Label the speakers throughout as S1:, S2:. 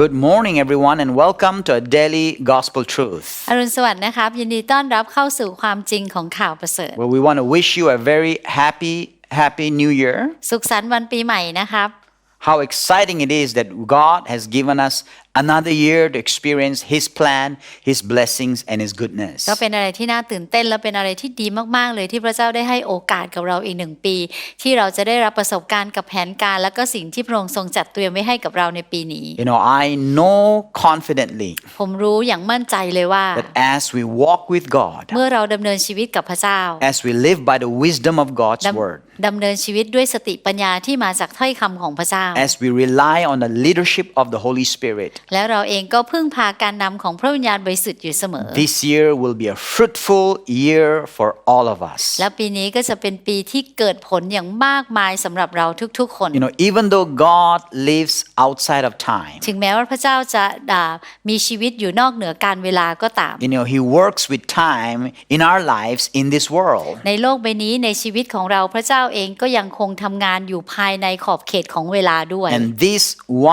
S1: Good morning, everyone, and welcome to a daily gospel truth
S2: อรุณสวัสดิ์นะครับ ยินดีต้อนรับเข้าสู่ความจริงของข่าวประเสริฐ
S1: where we want to wish you a very happy, happy new year.
S2: สุขสันต์วันปีใหม่นะครับ
S1: How exciting it is that God has given us another year to experience His plan, His blessings, and His goodness.
S2: ก็เป็นอะไรที่น่าตื่นเต้นและเป็นอะไรที่ดีมากๆ เลยที่พระเจ้าได้ให้โอกาสกับเราอีกหนึ่งปี ที่เราจะได้รับประสบการณ์กับแผนการ และก็สิ่งที่พระองค์ทรงจัดเตรียมไว้ให้กับเราในปีนี้
S1: You know, I know confidently
S2: ผมรู้อย่างมั่นใจเลยว่า
S1: that as we walk with God,
S2: เมื่อเราดำเนินชีวิตกับพระเจ้า
S1: as we live by the wisdom of God's
S2: ดำ
S1: word,
S2: ดำเนินชีวิตด้วยสติปัญญาที่มาจากถ้อยคำของพระเจ้า
S1: as we rely on the leadership of the Holy Spirit,
S2: แล้วเราเองก็พึ่งพาการนำของพระวิญญาณบริสุทธิ์อยู่เสมอ
S1: this year will be a fruitful year for all of us.
S2: และปีนี้ก็จะเป็นปีที่เกิดผลอย่างมากมายสำหรับเราทุกๆคน
S1: You know, even though God lives outside of time,
S2: ถึงแม้ว่าพระเจ้าจะด่ามีชีวิตอยู่นอกเหนือการเวลาก็ตาม
S1: you know, He works with time in our lives in this world.
S2: ในโลกใบนี้ในชีวิตของเราพระเจ้าเองก็ยังคงทำงานอยู่ภายในขอบเขตของเวลาด้วย
S1: And this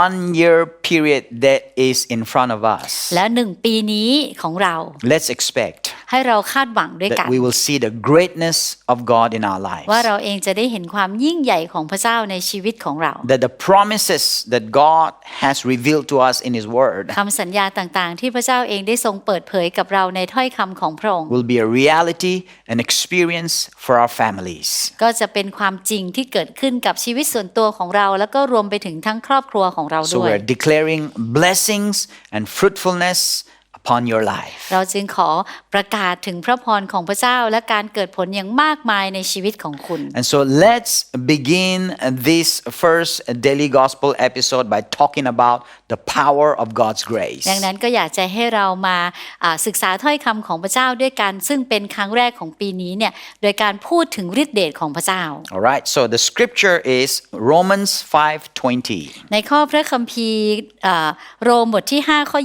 S1: one year period that is in front of us,
S2: และหนึ่งปีนี้ของเรา
S1: let's expect
S2: ให้เราคาดหวังด้วยกัน
S1: that we will see the greatness of God in our lives.
S2: ว่าเราเองจะได้เห็นความยิ่งใหญ่ของพระเจ้าในชีวิตของเรา
S1: That the promises that God has revealed to us in His Word
S2: คำสัญญาต่างๆ ที่พระเจ้าเองได้ทรงเปิดเผยกับเราในถ้อยคำของพระองค์
S1: will be a reality and experience for our families.
S2: ก็จะเป็นความจริงที่เกิดขึ้นกับชีวิตส่วนตัวของเรา แล้วก็รวมไปถึงทั้งครอบครัวของเรา
S1: So
S2: ด้วย
S1: we're declaring blessings and fruitfulness upon your life.
S2: เราจึงขอประกาศถึงพระพรของพระเจ้าและการเกิดผลอย่างมากมายในชีวิตของคุณ
S1: And so let's begin this first daily gospel episode by talking about the power of God's grace.
S2: ดังนั้นก็อยากจะให้เรามาอ่าศึกษาถ้อยคำของพระเจ้าด้วยกันซึ่งเป็นครั้งแรกของปีนี้เนี่ยโดยการพูดถึงฤทธิเดชของพระเจ้า
S1: All right. So the scripture is Romans 5:20.
S2: ในข้อพระคัมภีร์อ่าโรมบทที่5ข้อ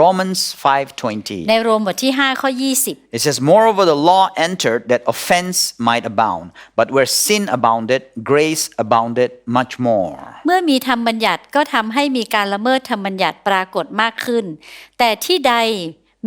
S1: Romans
S2: 20 ใน
S1: 5:20.
S2: โรมบทที่ 5 ข้อ 20
S1: It says, Moreover, the law entered that offense might abound, but where sin abounded, grace abounded much more.
S2: เมื่อมีธรรมบัญญัติก็ทำให้มีการละเมิดธรรมบัญญัติปรากฏมากขึ้น แต่ที่ใด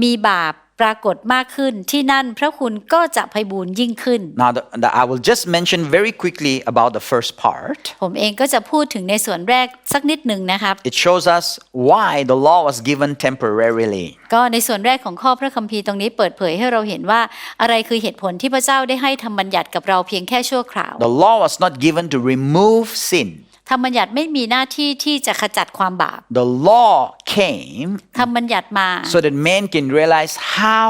S2: มีบาป ปรากฏมากขึ้นที่นั่นพระคุณก็จะไพบูรย์ยิ่งขึ้น
S1: Now, the, the- I will just mention very quickly about the first part.
S2: ผมเองก็จะพูดถึงในส่วนแรกสักนิดหนึ่งนะครับ
S1: It shows us why the law was given temporarily.
S2: ก็ในส่วนแรกของข้อพระคัมภีร์ตรงนี้เปิดเผยให้เราเห็นว่าอะไรคือเหตุผลที่พระเจ้าได้ให้ธรรมบัญญัติกับเราเพียงแค่ชั่วคราว
S1: The law was not given to remove sin.
S2: ธรรมบัญญัติไม่มีหน้าที่ที่จะขจัดความบาป
S1: The law came
S2: ธรรมบัญญัติมา
S1: so that men can realize how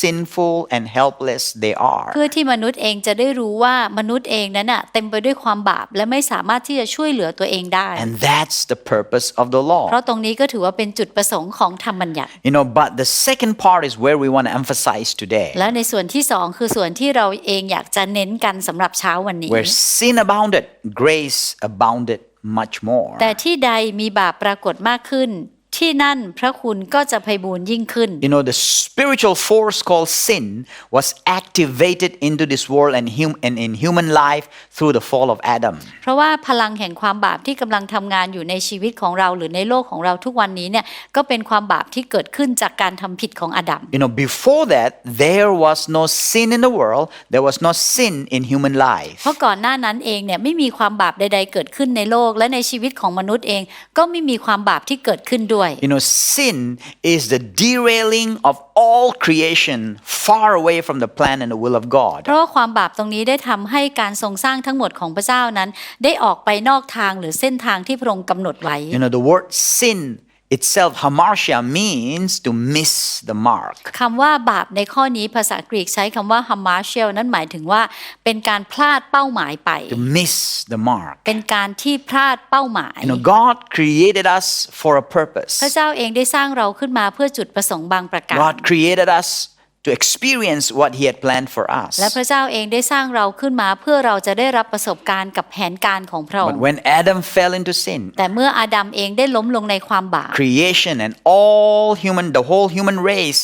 S1: sinful and helpless they are.
S2: เพื่อที่มนุษย์เองจะได้รู้ว่ามนุษย์เองนั้นน่ะเต็มไปด้วยความบาปและไม่สามารถที่จะช่วยเหลือตัวเองได้
S1: And that's the purpose of the
S2: เพราะ
S1: law.
S2: ตรงนี้ก็ถือว่าเป็นจุดประสงค์ของธรรมบัญญัติ
S1: You know, but the second part is where we want to emphasize today.
S2: และในส่วนที่สองคือส่วนที่เราเองอยากจะเน้นกันสำหรับเช้าวันนี้
S1: Where sin abounded, grace abounded much more.
S2: แต่ที่ใดมีบาปปรากฏมากขึ้น ที่นั่นพระคุณก็จะไพบูรย์ยิ่งขึ้น
S1: You know, the spiritual force called sin was activated into this world and, hum- and in human life through the fall of Adam.
S2: เพราะว่าพลังแห่งความบาปที่กำลังทำงานอยู่ในชีวิตของเราหรือในโลกของเราทุกวันนี้เนี่ยก็เป็นความบาปที่เกิดขึ้นจากการทำผิดของอาดัม
S1: You know, before that, there was no sin in the world, there was no sin in human life.
S2: เพราะก่อนหน้านั้นเองเนี่ยไม่มีความบาปใด ๆ เกิดขึ้นในโลกและในชีวิตของมนุษย์เอง ก็ไม่มีความบาปที่เกิดขึ้นด้ว
S1: You know, sin is the derailing of all creation far away from the plan and the will of
S2: เพ
S1: God.
S2: ราะว่าความบาปตรงนี้ได้ทำให้การทรงสร้างทั้งหมดของพระเจ้านั้น ได้ออกไปนอกทางหรือเส้นทางที่พระองค์กำหนดไว้
S1: You know, the word sin itself, hamartia, means to miss the mark.
S2: คำว่าบาปในข้อนี้ภาษากรีกใช้คำว่า h a m a r s h e l นั้นหมายถึงว่าเป็นการพลาดเป้าหมายไป
S1: To miss the mark.
S2: เป็นการที่พลาดเป้าหมาย
S1: You know, God created us for a purpose.
S2: พระเจ้าเองได้สร้างเราขึ้นมาเพื่อจุดประสงค์บางประการ
S1: God created us to experience what He had planned for us.
S2: และพระเจ้าเองได้สร้างเราขึ้นมาเพื่อเราจะได้รับประสบการณ์กับแผนการของพระอง
S1: But
S2: ค์
S1: when Adam fell into sin,
S2: แต่เมื่ออาดัมเองได้ล้มลงในความบาป
S1: creation and all human, the whole human race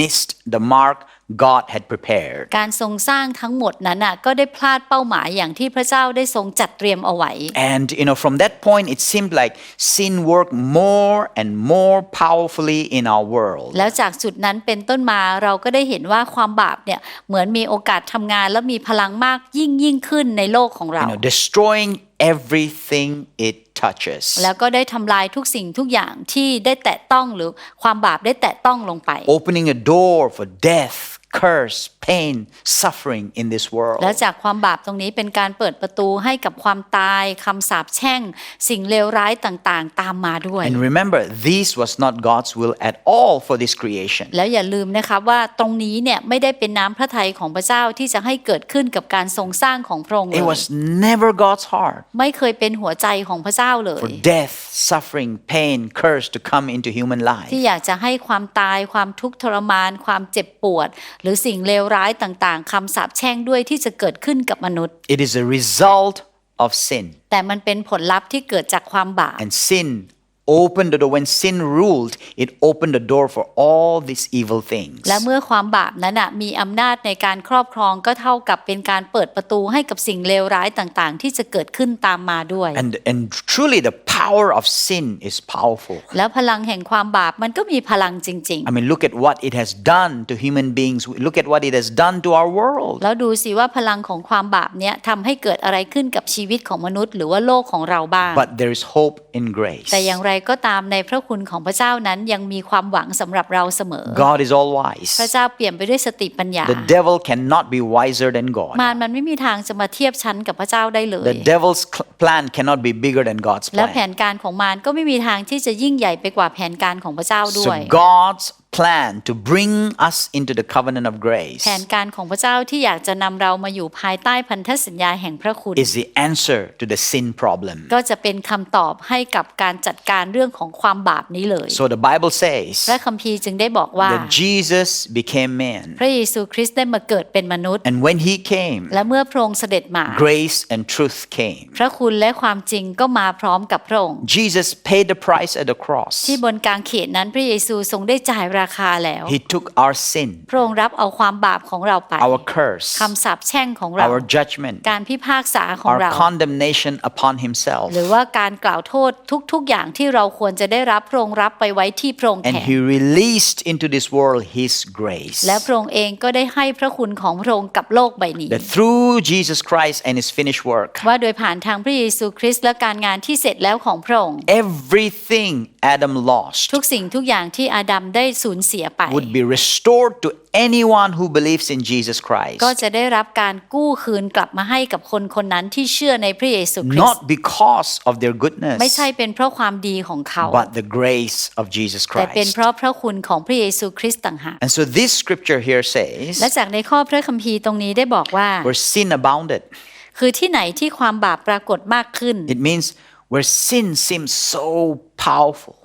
S1: missed the mark God had prepared.
S2: การทรงสร้างทั้งหมดนั้นน่ะก็ได้พลาดเป้าหมายอย่างที่พระเจ้าได้ทรงจัดเตรียมเอาไว้
S1: And you know, from that point, it seemed like sin worked more and more powerfully in our world.
S2: แล้วจากจุดนั้นเป็นต้นมาเราก็ได้เห็นว่าความบาปเนี่ยเหมือนมีโอกาสทำงานและมีพลังมากยิ่งยิ่งขึ้นในโลกของเรา
S1: You know, destroying everything it touches.
S2: แล้วก็ได้ทำลายทุกสิ่งทุกอย่างที่ได้แตะต้องหรือความบาปได้แตะต้องลงไป
S1: Opening a door for death, curse, pain, suffering in this world.
S2: แล้วจากความบาปตรงนี้เป็นการเปิดประตูให้กับความตายคำสาปแช่ง สิ่งเลวร้ายต่างๆ ตามมาด้วย
S1: And remember, this was not God's will at all for this creation.
S2: แล้วอย่าลืมนะครับว่าตรงนี้เนี่ยไม่ได้เป็นน้ำพระทัยของพระเจ้าที่จะให้เกิดขึ้นกับการทรงสร้างของพระองค์เล
S1: It
S2: ย
S1: was never God's heart
S2: ไม่เคยเป็นหัวใจของพระเจ้าเลย
S1: for death, suffering, pain, curse to come into human life.
S2: ที่อยากจะให้ความตายความทุกข์ทรมาน ความเจ็บปวดหรือสิ่งเลวร้ายต่างๆคำสาปแช่งด้วยที่จะเกิดขึ้นกับมนุษย์
S1: It is a result of sin.
S2: แต่มันเป็นผลลัพธ์ที่เกิดจากความบาป
S1: And sin opened the door. When sin ruled, it opened the door for all these evil things.
S2: และเมื่อความบาปนั้นนะมีอำนาจในการครอบครองก็เท่ากับเป็นการเปิดประตูให้กับสิ่งเลวร้ายต่างๆ ที่จะเกิดขึ้นตามมาด้วย
S1: And, and truly, the power of sin is powerful.
S2: แล้วพลังแห่งความบาปมันก็มีพลังจริง
S1: I mean, look at what it has done to human beings. Look at what it has done to our world.
S2: ๆแล้วดูสิว่าพลังของความบาปเนี้ยทำให้เกิดอะไรขึ้นกับชีวิตของมนุษย์ หรือว่าโลกของเราบ้าง
S1: But there is hope in grace.
S2: แต่อย่างไรก็ตามในพระคุณของพระเจ้านั้นยังมีความหวังสำหรับเราเสมอ
S1: God is all wise.
S2: พระเจ้าเปลี่ยนไปด้วยสติปัญญา
S1: The devil cannot be wiser than God.
S2: มารมันไม่มีทางจะมาเทียบชั้นกับพระเจ้าได้เลย
S1: The devil's cl- plan cannot be bigger than God's
S2: และแผ
S1: plan.
S2: นการของมารก็ไม่มีทางที่จะยิ่งใหญ่ไปกว่าแผนการของพระเจ้าด้วย
S1: So God's plan to bring us into the covenant of grace
S2: แผนการของพระเจ้าที่อยากจะนำเรามาอยู่ภายใต้พันธสัญญาแห่งพระคุณ
S1: is the answer to the sin problem.
S2: ก็จะเป็นคำตอบให้กับการจัดการเรื่องของความบาปนี้เลย
S1: So the Bible says
S2: พระคัมภีร์จึงได้บอกว่า
S1: that Jesus became man.
S2: พระเยซูคริสต์ได้มาเกิดเป็นมนุษย์
S1: And when he came,
S2: และเมื่อพระองค์เสด็จมา
S1: grace and truth came.
S2: พระคุณและความจริงก็มาพร้อมกับพระองค์
S1: Jesus paid the price at the cross.
S2: ที่บนกลางเขตนั้นพระเยซูทรงได้จ่ายราคาแล้ว
S1: He took our sin,
S2: พระองค์รับเอาความบาปของเราไป
S1: our curse,
S2: คำสาปแช่งของเรา
S1: our judgment,
S2: การพิพากษาของ
S1: our
S2: เรา
S1: condemnation upon himself.
S2: หรือว่าการกล่าวโทษทุกๆ อย่างที่เราควรจะได้รับพระองค์รับไปไว้ที่พระองค์
S1: And
S2: แทน
S1: he released into this world his grace.
S2: และพระองค์เองก็ได้ให้พระคุณของพระองค์กับโลกใบนี้
S1: That through Jesus Christ and his finished work,
S2: ว่าโดยผ่านทางพระเยซูคริสต์และการงานที่เสร็จแล้วของพระองค์
S1: everything Adam lost
S2: ทุกสิ่งทุกอย่างที่อาดัมได้สูญเสียไป
S1: would be restored to anyone who believes in Jesus Christ.
S2: ก็จะได้รับการกู้คืนกลับมาให้กับคนคนนั้นที่เชื่อในพระเยซูคริสต์
S1: Not because of their goodness,
S2: ไม่ใช่เป็นเพราะความดีของเขา
S1: but the grace of Jesus
S2: แต่เป็น
S1: Christ.
S2: เพราะพระคุณของพระเยซูคริสต์ต่างหาก
S1: And so this scripture here
S2: และ
S1: says,
S2: จากในข้อพระคัมภีร์ตรงนี้ได้บอกว่า
S1: where sin abounded,
S2: คือที่ไหนที่ความบาปปรากฏมากขึ้น
S1: it means where sin seems so powerful,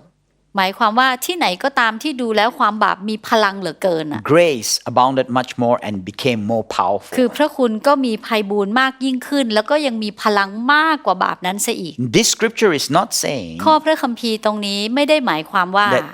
S2: หมายความว่าที่ไหนก็ตามที่ดูแล้วความบาปมีพลังเหลือเกินอะ
S1: grace abounded much more and became more powerful.
S2: คือพระคุณก็มีภัยบูนย์มากยิ่งขึ้น แล้วก็ยังมีพลังมากกว่าบาปนั้นซะอีก
S1: This scripture is not saying
S2: ข้อพระคัมภีร์ตรงนี้ไม่ได้หมายความว่า
S1: that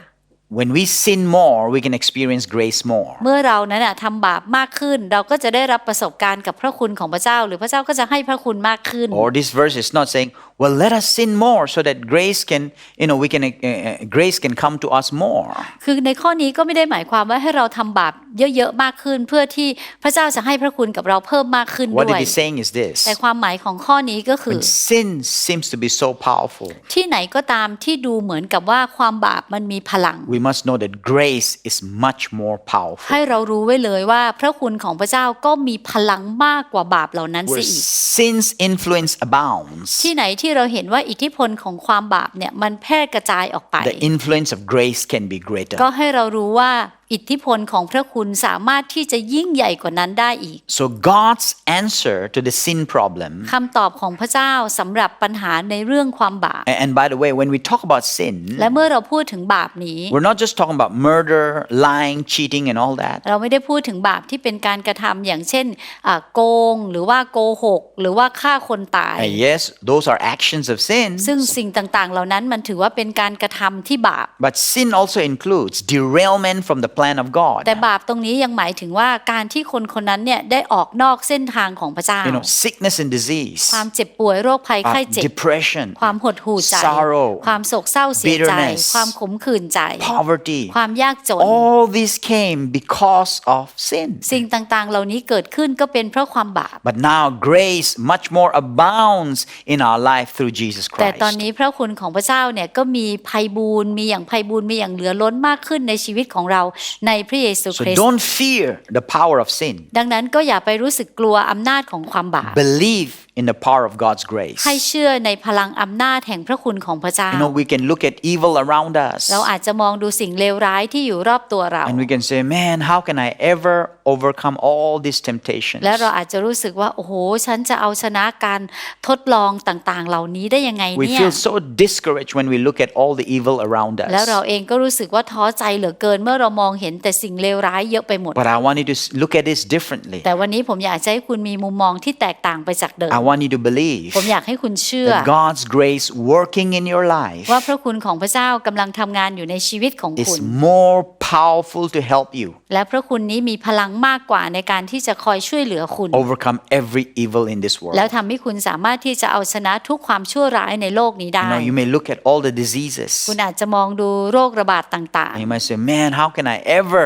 S1: when we sin more, we can experience grace more.
S2: เมื่อเรานั้นน่ะทำบาปมากขึ้น เราก็จะได้รับประสบการณ์กับพระคุณของพระเจ้า หรือพระเจ้าก็จะให้พระคุณมากขึ้น
S1: Or this verse is not saying, well, let us sin more so that grace can, you know, we can, uh, uh, grace can come to us more.
S2: คือในข้อนี้ก็ไม่ได้หมายความว่าให้เราทำบาปเยอะๆมากขึ้น เพื่อที่พระเจ้าจะให้พระคุณกับเราเพิ่มมากขึ้น
S1: What
S2: ด้ว
S1: it
S2: ย
S1: is saying is this
S2: แต่ความหมายของข้อนี้ก็คือ
S1: when sin seems to be so powerful,
S2: ที่ไหนก็ตามที่ดูเหมือนกับว่าความบาปมันมีพลัง
S1: we must know that grace is much more powerful.
S2: ให้เรารู้ไว้เลยว่าพระคุณของพระเจ้าก็มีพลังมากกว่าบาปเหล่านั้น
S1: Where
S2: เสียอีก
S1: sin's influence abounds,
S2: ที่ไหนที่เราเห็นว่าอิทธิพลของความบาปเนี่ยมันแพร่กระจายออกไป
S1: the influence of grace can be greater.
S2: ก็ให้เรารู้ว่าอิทธิพลของพระคุณสามารถที่จะยิ่งใหญ่กว่านั้นได้อีก
S1: So God's answer to the sin problem,
S2: คำตอบของพระเจ้าสำหรับปัญหาในเรื่องความบาป
S1: and and by the way, when we talk about sin,
S2: และเมื่อเราพูดถึงบาปนี้
S1: we're not just talking about murder, lying, cheating, and all that.
S2: เราไม่ได้พูดถึงบาปที่เป็นการกระทำอย่างเช่นอ่าโกงหรือว่าโกหก หรือว่าฆ่าคนตาย
S1: And yes, those are actions of sin.
S2: ซึ่งสิ่งต่างๆ เหล่านั้นมันถือว่าเป็นการกระทำที่บาป
S1: But sin also includes derailment from the plan of God.
S2: แต่บาปตรงนี้ยังหมายถึงว่าการที่คนคนนั้นเนี่ยได้ออกนอกเส้นทางของพระเจ้า
S1: You know, sickness and disease,
S2: ความเจ็บป่วยโรคภัย
S1: uh,
S2: ไข้เจ็บ
S1: depression,
S2: ความหดหู่ใจ
S1: sorrow,
S2: ความโศกเศร้าเสียใจ
S1: bitterness
S2: ความขมขื่นใจ
S1: poverty.
S2: ความยากจน
S1: All this came because of sin.
S2: สิ่งต่างๆ เหล่านี้เกิดขึ้นก็เป็นเพราะความบาป
S1: But now grace much more abounds in our life through Jesus
S2: แต่ตอน
S1: Christ.
S2: นี้พระคุณของพระเจ้าเนี่ยก็มีภัยบูรณ์มีอย่างภัยบูรณ์มีอย่างเหลือล้นมากขึ้นในชีวิตของเราในพระเยซูค
S1: So
S2: ริสต์
S1: don't fear the power of sin.
S2: ดังนั้นก็อย่าไปรู้สึกกลัวอำนาจของความบาป
S1: Believe in the power of God's grace.
S2: ให้เชื่อในพลังอำนาจแห่งพระคุณของพระเจ้า
S1: You know, we can look at evil around us
S2: เราอาจจะมองดูสิ่งเลวร้ายที่อยู่รอบตัวเรา
S1: and we can say, man, how can I ever overcome all these temptations?
S2: และเราอาจจะรู้สึกว่าโอ้โหฉันจะเอาชนะการทดลองต่างๆ เหล่านี้ได้ยังไง
S1: We
S2: เนี่ย
S1: feel so discouraged when we look at all the evil around
S2: แล้วเรา
S1: us.
S2: เองก็รู้สึกว่าท้อใจเหลือเกินเมื่อเรามองเห็นแต่สิ่งเลวร้ายเยอะไปหมด
S1: But I want you to s- look at this differently.
S2: แต่วันนี้ผมอยากจะให้คุณมีมุมมองที่แตกต่างไปจากเดิม
S1: I want you to believe
S2: ผมอยากให้คุณเชื่อ
S1: that God's grace working in your life
S2: ว่าพระคุณของพระเจ้ากำลังทำงานอยู่ในชีวิตของคุ
S1: is
S2: ณ
S1: more powerful to help you
S2: และพระคุณนี้มีพลังมากกว่าในการที่จะคอยช่วยเหลือคุณ
S1: overcome every evil in this world.
S2: แล้วทำให้คุณสามารถที่จะเอาชนะทุกความชั่วร้ายในโลกนี้
S1: You
S2: ได้
S1: know, you may look at all the diseases
S2: คุณอาจจะมองดูโรคระบาดต่าง
S1: and you might say, man, how can I ever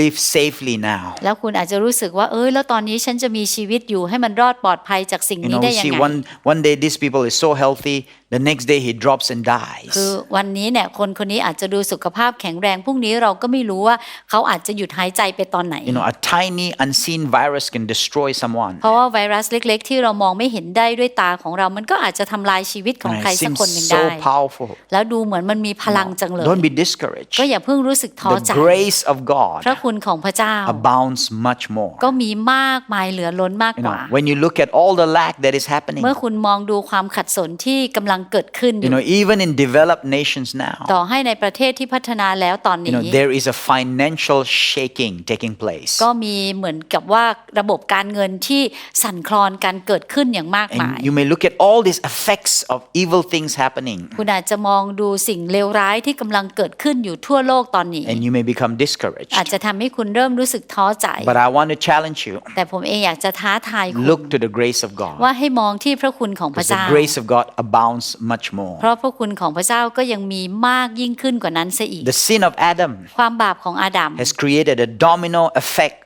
S1: live safely now?
S2: ๆแล้วคุณอาจจะรู้สึกว่าเอ้ยแล้วตอนนี้ฉันจะมีชีวิตอยู่ให้มันรอดปลอดภัยจากสิ่ง
S1: You
S2: นี้
S1: know,
S2: ได้
S1: we
S2: ยัง
S1: see
S2: ไง
S1: one, one day these people is so healthy, the next day he drops and dies.
S2: คือวันนี้เนี่ยคนคนนี้อาจจะดูสุขภาพแข็งแรงพรุ่งนี้เราก็ไม่รู้ว่าเขาอาจจะหยุดหายใจไปตอนไหน
S1: You know, a tiny unseen virus can destroy someone.
S2: เพราะว่าไวรัสเล็ก ๆ ที่เรามองไม่เห็นได้ด้วยตาของเรา มันก็อาจจะทำลายชีวิตของ
S1: And
S2: ใคร
S1: it
S2: สัก
S1: seems
S2: คนหนึ่งได้
S1: so powerful.
S2: แล้วดูเหมือนมันมีพลังจังเลย
S1: Don't be discouraged.
S2: ก็อย่าเพิ่งรู้สึกท้อ
S1: The
S2: ใจ
S1: grace of
S2: พระ
S1: God
S2: คุณของพระเจ้า
S1: abounds much more.
S2: ก็มีมากมายเหลือล้นมาก
S1: You
S2: ก
S1: know,
S2: ว่า
S1: when you look at all the lack that is happening,
S2: เมื่อคุณมองดูความขัดสนที่กำลังเกิดขึ้นอ
S1: you
S2: ยู่
S1: know, even in developed nations now,
S2: ต่อให้ในประเทศที่พัฒนาแล้วตอน
S1: you
S2: นี้
S1: know, there is a financial shaking taking place.
S2: ก็มีเหมือนกับว่าระบบการเงินที่สั่นคลอนการเกิดขึ้นอย่างมากมาย
S1: And you may look at all these effects of evil things happening,
S2: คุณอาจจะมองดูสิ่งเลวร้ายที่กำลังเกิดขึ้นอยู่ทั่วโลกตอนนี้
S1: and you may become discouraged.
S2: อาจจะทำให้คุณเริ่มรู้สึกท้อใจ
S1: But I want to challenge you
S2: แต่ผมเองอยากจะท้าทายคุณ
S1: look to the grace of God.
S2: ว่าให้มองที่พระคุณของพระ
S1: Because the
S2: เจ้า
S1: grace of God abounds much more.
S2: เพราะพระคุณของพระเจ้าก็ยังมีมากยิ่งขึ้นกว่านั้นเสียอีก
S1: The sin of Adam
S2: ความบาปของอาดัม
S1: has created a domino effect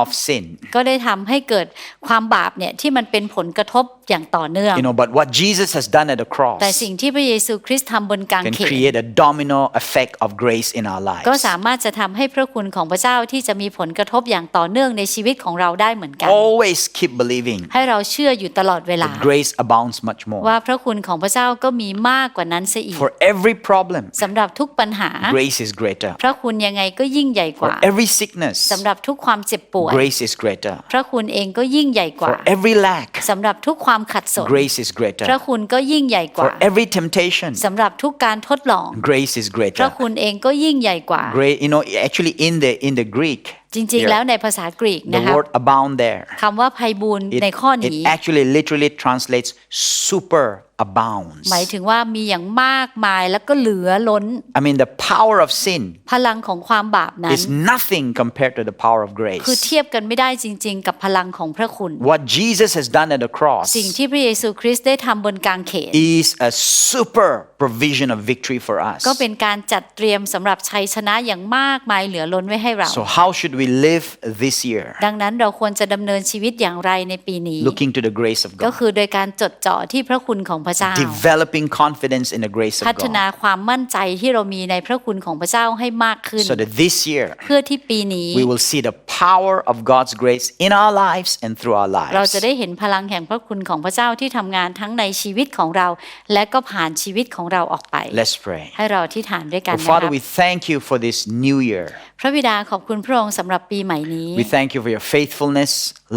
S1: of sin.
S2: ก็ได้ทำให้เกิดความบาปเนี่ยที่มันเป็นผลกระทบอย่างต่อเนื่อง
S1: You know, but what Jesus has done at the cross
S2: แต่สิ่งที่พระเยซูคริสต์ทำบนกาง
S1: can
S2: เขน
S1: create a domino effect of grace in our
S2: ก็
S1: lives.
S2: สามารถจะทำให้พระคุณของพระเจ้าที่จะมีผลกระทบอย่างต่อเนื่องในชีวิตของเราได้เหมือนกัน
S1: Always keep believing
S2: ให้เราเชื่ออยู่ตลอดเวลา
S1: that grace abounds much more.
S2: ว่าพระคุณของพระเจ้าก็มีมากกว่านั้นเสียอีก
S1: For every problem,
S2: สำหรับทุกปัญหา
S1: grace is greater.
S2: พระคุณยังไงก็ยิ่งใหญ่ก
S1: For
S2: ว่า
S1: every sickness,
S2: สำหรับทุกความเจ็บป่วย
S1: grace is greater.
S2: พระคุณเองก็ยิ่งใหญ่กว่า
S1: For every lack,
S2: สำหรับทุกความขัดสน
S1: grace is
S2: พระ
S1: greater.
S2: คุณก็ยิ่งใหญ่กว่า
S1: For every temptation,
S2: สำหรับทุกการทดลอง
S1: grace is
S2: พระ
S1: greater.
S2: คุณเองก็ยิ่งใหญ่กว่า
S1: Great, you know, actually in the in the Greek,
S2: จริง
S1: here,
S2: ๆแล้วในภาษากรีก
S1: the
S2: นะคะ
S1: word abound there,
S2: คำว่าภัยบูรณ์
S1: it,
S2: ในข้อ
S1: it
S2: นี้
S1: actually literally translates super abounds.
S2: หมายถึงว่ามีอย่างมากมายแล้วก็เหลือล้น
S1: I mean, the power of sin
S2: พลังของความบาปนั้น
S1: is nothing compared to the power of
S2: คือ
S1: grace.
S2: เทียบกันไม่ได้จริง ๆ กับพลังของพระคุณ
S1: What Jesus has done at the cross
S2: สิ่งที่พระเยซูคริสต์ได้ทำบนกางเขน
S1: is a super provision of victory for us.
S2: ก็เป็นการจัดเตรียมสำหรับชัยชนะอย่างมากมายเหลือล้นไว้ให้เรา
S1: So, how should we live this year?
S2: ดังนั้นเราควรจะดำเนินชีวิตอย่างไรในปีนี้
S1: Looking to the grace of
S2: ก็
S1: God,
S2: คือโดยการจดจ่อที่พระคุณของพระเจ้า
S1: developing confidence in the grace of
S2: พัฒนา
S1: God,
S2: ความมั่นใจที่เรามีในพระคุณของพระเจ้าให้มากขึ้น
S1: so that this year
S2: เพื่อที่ปีนี้
S1: we will see the power of God's grace in our lives and through our
S2: เรา
S1: lives.
S2: จะได้เห็นพลังแห่งพระคุณของพระเจ้าที่ทำงานทั้งในชีวิตของเรา และก็ผ่านชีวิตของเราออกไป
S1: Let's pray.
S2: ให้เราที่ฐานด้วยกัน
S1: Oh,
S2: นะค
S1: Father,
S2: รับ
S1: we thank you for this new year.
S2: พระบิดาขอบคุณพระองค์สำหรับปีใหม่นี้
S1: We thank you for your faithfulness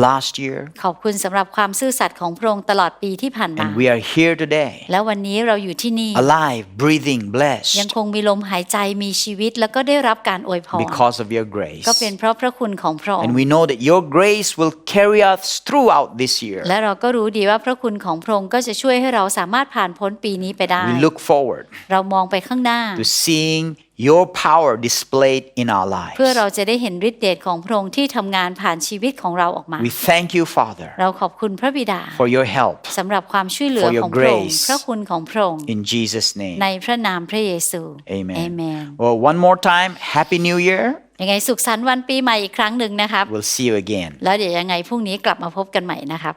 S1: last year.
S2: ขอบคุณสำหรับความซื่อสัตย์ของพระองค์ตลอดปีที่ผ่านมา
S1: And we are here today,
S2: แล้ววันนี้เราอยู่ที่นี่
S1: alive, breathing,
S2: ยัง
S1: blessed
S2: คงมีลมหายใจมีชีวิตแล้วก็ได้รับการอวยพร
S1: because of your grace.
S2: ก็เป็นเพราะพระคุณของพระอง
S1: And
S2: ค์
S1: we know that your grace will carry us throughout this year.
S2: และเราก็รู้ดีว่าพระคุณของพระองค์ก็จะช่วยให้เราสามารถผ่านพ้นปีนี้ไปได้
S1: We look forward
S2: เรามองไปข้างหน้า
S1: to seeing your power displayed in our lives.
S2: เพื่อเราจะได้เห็นฤทธิเดชของพระองค์ที่ทำงานผ่านชีวิตของเราออกมา
S1: We thank you, Father,
S2: เราขอบคุณพระบิดา
S1: for your help.
S2: สำหรับความช่วยเหลือ
S1: For your
S2: ของพระองค์
S1: grace
S2: พระคุณของพระองค์
S1: In Jesus' name.
S2: ในพระนามพระเยซู
S1: Amen.
S2: เอเมน
S1: Well, one more time, Happy New Year.
S2: ยังไงสุขสันต์วันปีใหม่อีกครั้งหนึ่งนะครับ
S1: We'll see you again.
S2: แล้วเดี๋ยวยังไงพรุ่งนี้กลับมาพบกันใหม่นะครับ